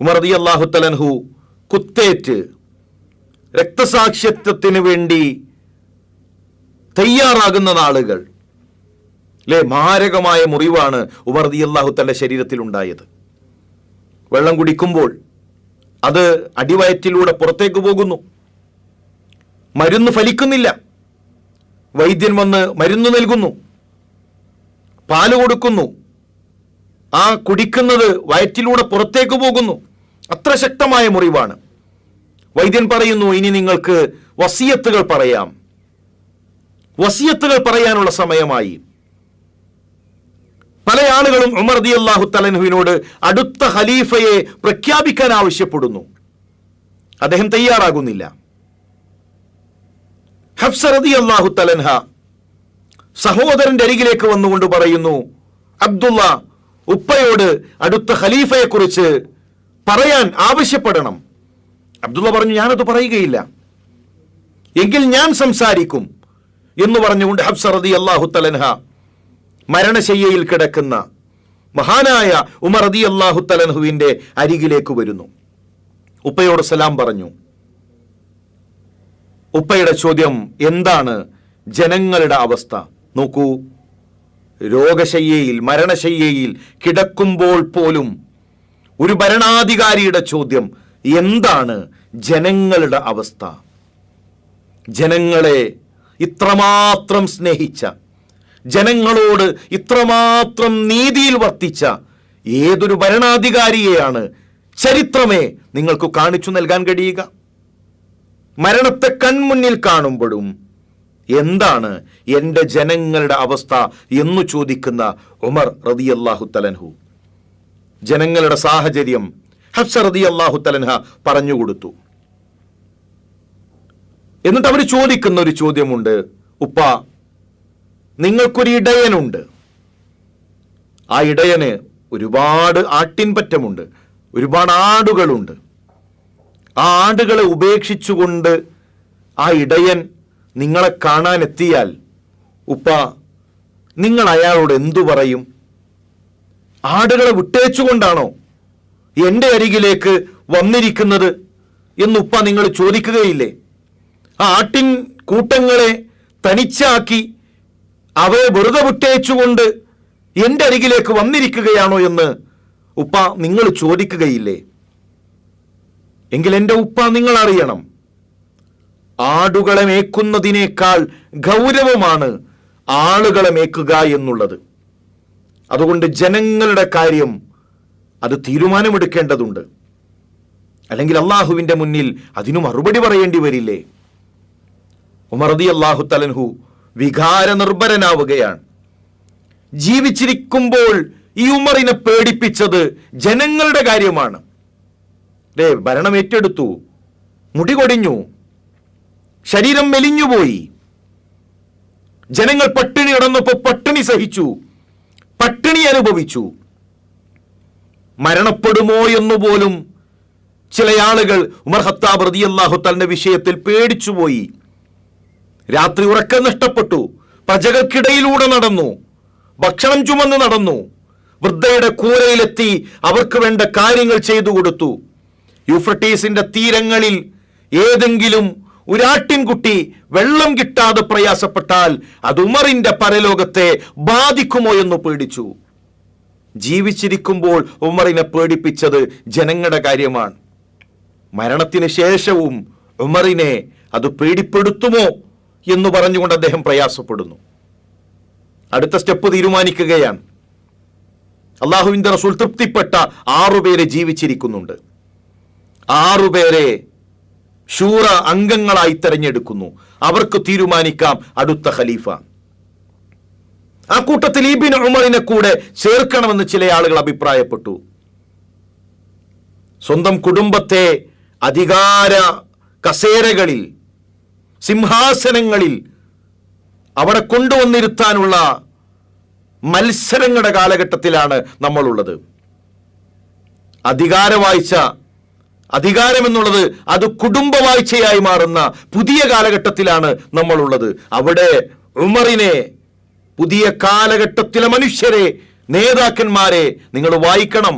ഉമർ അള്ളാഹു തലൻഹു കുത്തേറ്റ് രക്തസാക്ഷിത്വത്തിന് വേണ്ടി തയ്യാറാകുന്ന നാളുകൾ. അല്ലേ മാരകമായ മുറിവാണ് ഉമർ റതി ശരീരത്തിൽ ഉണ്ടായത് വെള്ളം കുടിക്കുമ്പോൾ അത് അടിവയറ്റിലൂടെ പുറത്തേക്ക് പോകുന്നു. മരുന്ന് ഫലിക്കുന്നില്ല. വൈദ്യൻ വന്ന് മരുന്ന് നൽകുന്നു. പാൽ കൊടുക്കുന്നു. ആ കുടിക്കുന്നത് വയറ്റിലൂടെ പുറത്തേക്ക് പോകുന്നു. അത്ര ശക്തമായ മുറിവാണ്. വൈദ്യൻ പറയുന്നു ഇനി നിങ്ങൾക്ക് വസിയത്തുകൾ പറയാം. വസിയത്തുകൾ പറയാനുള്ള സമയമായി. പല ആളുകളും ഉമർ ദി അള്ളാഹു തലൻഹുവിനോട് അടുത്ത ഖലീഫയെ പ്രഖ്യാപിക്കാൻ ആവശ്യപ്പെടുന്നു. അദ്ദേഹം തയ്യാറാകുന്നില്ല. ഹഫ്സ റതി അള്ളാഹു തലൻഹ സഹോദരന്റെ അരികിലേക്ക് വന്നുകൊണ്ട് പറയുന്നു അബ്ദുള്ള ഉപ്പയോട് അടുത്ത ഖലീഫയെ കുറിച്ച് പറയാൻ ആവശ്യപ്പെടണം. അബ്ദുള്ള പറഞ്ഞു ഞാനത് പറയുകയില്ല. എങ്കിൽ ഞാൻ സംസാരിക്കും എന്ന് പറഞ്ഞുകൊണ്ട് ഹബ്സ റതി അള്ളാഹു തലൻഹ മരണശയ്യയിൽ കിടക്കുന്ന മഹാനായ ഉമർ റതി അള്ളാഹു തലൻഹുവിന്റെ അരികിലേക്ക് വരുന്നു. ഉപ്പയോട് സലാം പറഞ്ഞു. ഉപ്പയുടെ ചോദ്യം എന്താണ്? ജനങ്ങളുടെ അവസ്ഥ. നോക്കൂ. രോഗശയ്യയിൽ മരണശയ്യയിൽ കിടക്കുമ്പോൾ പോലും ഒരു ഭരണാധികാരിയുടെ ചോദ്യം എന്താണ് ജനങ്ങളുടെ അവസ്ഥ? ജനങ്ങളെ ഇത്രമാത്രം സ്നേഹിച്ച ജനങ്ങളോട് ഇത്രമാത്രം നീതിയിൽ വർത്തിച്ച ഏതൊരു ഭരണാധികാരിയെയാണ് ചരിത്രമേ നിങ്ങൾക്ക് കാണിച്ചു നൽകാൻ കഴിയുക? മരണത്തെ കൺമുന്നിൽ കാണുമ്പോഴും എന്താണ് എന്റെ ജനങ്ങളുടെ അവസ്ഥ എന്നു ചോദിക്കുന്ന ഉമർ റതി അള്ളാഹു തലൻഹു. ജനങ്ങളുടെ സാഹചര്യം ഹഫ്സ റതി അള്ളാഹു തലൻഹ പറഞ്ഞുകൊടുത്തു എന്നിട്ട് അവർ ചോദിക്കുന്ന ഒരു ചോദ്യമുണ്ട്. ഉപ്പ നിങ്ങൾക്കൊരു ഇടയനുണ്ട്. ആ ഇടയന് ഒരുപാട് ആട്ടിൻപറ്റമുണ്ട്. ഒരുപാട് ആടുകളുണ്ട്. ആ ആടുകളെ ഉപേക്ഷിച്ചുകൊണ്ട് ആ ഇടയൻ നിങ്ങളെ കാണാനെത്തിയാൽ ഉപ്പ നിങ്ങൾ അയാളോട് എന്തു പറയും? ആടുകളെ വിട്ടേച്ചുകൊണ്ടാണോ എന്റെ അരികിലേക്ക് വന്നിരിക്കുന്നത് എന്നുപ്പ നിങ്ങൾ ചോദിക്കുകയില്ലേ? ആ ആട്ടിൻ കൂട്ടങ്ങളെ തനിച്ചാക്കി അവയെ വെറുതെ വിട്ടേച്ചുകൊണ്ട് എന്റെ അരികിലേക്ക് വന്നിരിക്കുകയാണോ എന്ന് ഉപ്പ നിങ്ങൾ ചോദിക്കുകയില്ലേ? എങ്കിൽ എന്റെ ഉപ്പ നിങ്ങൾ അറിയണം. ആടുകളെ മേക്കുന്നതിനേക്കാൾ ഗൗരവമാണ് ആളുകളെ മേക്കുക എന്നുള്ളത്. അതുകൊണ്ട് ജനങ്ങളുടെ കാര്യം അത് തീരുമാനമെടുക്കേണ്ടതുണ്ട്. അല്ലെങ്കിൽ അള്ളാഹുവിന്റെ മുന്നിൽ അതിനു മറുപടി പറയേണ്ടി വരില്ലേ? ഉമർദി അള്ളാഹു തലൻഹു വികാര നിർഭരനാവുകയാണ് ജീവിച്ചിരിക്കുമ്പോൾ ഈ ഉമറിനെ പേടിപ്പിച്ചത് ജനങ്ങളുടെ കാര്യമാണ്. അല്ലേ ഭരണം ഏറ്റെടുത്തു മുടി കൊടിഞ്ഞു ശരീരം മെലിഞ്ഞുപോയി. ജനങ്ങൾ പട്ടിണി കിടന്നപ്പോൾ പട്ടിണി സഹിച്ചു. പട്ടിണി അനുഭവിച്ചു. മരണപ്പെടുമോ എന്നുപോലും ചില ആളുകൾ ഉമർ ഹത്താബ് റതി അള്ളാഹു തന്റെ വിഷയത്തിൽ പേടിച്ചുപോയി. രാത്രി ഉറക്കം നഷ്ടപ്പെട്ടു. പ്രജകൾക്കിടയിലൂടെ നടന്നു. ഭക്ഷണം ചുമന്ന് നടന്നു. വൃദ്ധയുടെ കൂരയിലെത്തി അവർക്ക് വേണ്ട കാര്യങ്ങൾ ചെയ്തു കൊടുത്തു. യൂഫ്രട്ടീസിന്റെ തീരങ്ങളിൽ ഏതെങ്കിലും ഒരാട്ടിൻകുട്ടി വെള്ളം കിട്ടാതെ പ്രയാസപ്പെട്ടാൽ അത് ഉമറിന്റെ പരലോകത്തെ ബാധിക്കുമോ എന്ന് പേടിച്ചു. ജീവിച്ചിരിക്കുമ്പോൾ ഉമറിനെ പേടിപ്പിച്ചത് ജനങ്ങളുടെ കാര്യമാണ്. മരണത്തിന് ശേഷവും ഉമറിനെ അത് പേടിപ്പെടുത്തുമോ എന്ന് പറഞ്ഞുകൊണ്ട് അദ്ദേഹം പ്രയാസപ്പെടുന്നു. അടുത്ത സ്റ്റെപ്പ് തീരുമാനിക്കുകയാണ്. അള്ളാഹുവിന്റെ റസൂൽ തൃപ്തിപ്പെട്ട ആറുപേരെ ജീവിച്ചിരിക്കുന്നുണ്ട്. ആറുപേരെ ശൂറ അംഗങ്ങളായി തെരഞ്ഞെടുക്കുന്നു. അവർക്ക് തീരുമാനിക്കാം അടുത്ത ഖലീഫ. ആ കൂട്ടത്തിൽ ഈബിൻ ഉമറിനെ കൂടെ ചേർക്കണമെന്ന് ചില ആളുകൾ അഭിപ്രായപ്പെട്ടു. സ്വന്തം കുടുംബത്തെ അധികാര കസേരകളിൽ സിംഹാസനങ്ങളിൽ അവിടെ കൊണ്ടുവന്നിരുത്താനുള്ള മത്സരങ്ങളുടെ കാലഘട്ടത്തിലാണ് നമ്മളുള്ളത്. അധികാരവാഴ്ച അധികാരം എന്നുള്ളത് അത് കുടുംബവാഴ്ചയായി മാറുന്ന പുതിയ കാലഘട്ടത്തിലാണ് നമ്മളുള്ളത്. അവിടെ ഉമറിനെ പുതിയ കാലഘട്ടത്തിലെ മനുഷ്യരെ നേതാക്കന്മാരെ നിങ്ങൾ വായിക്കണം.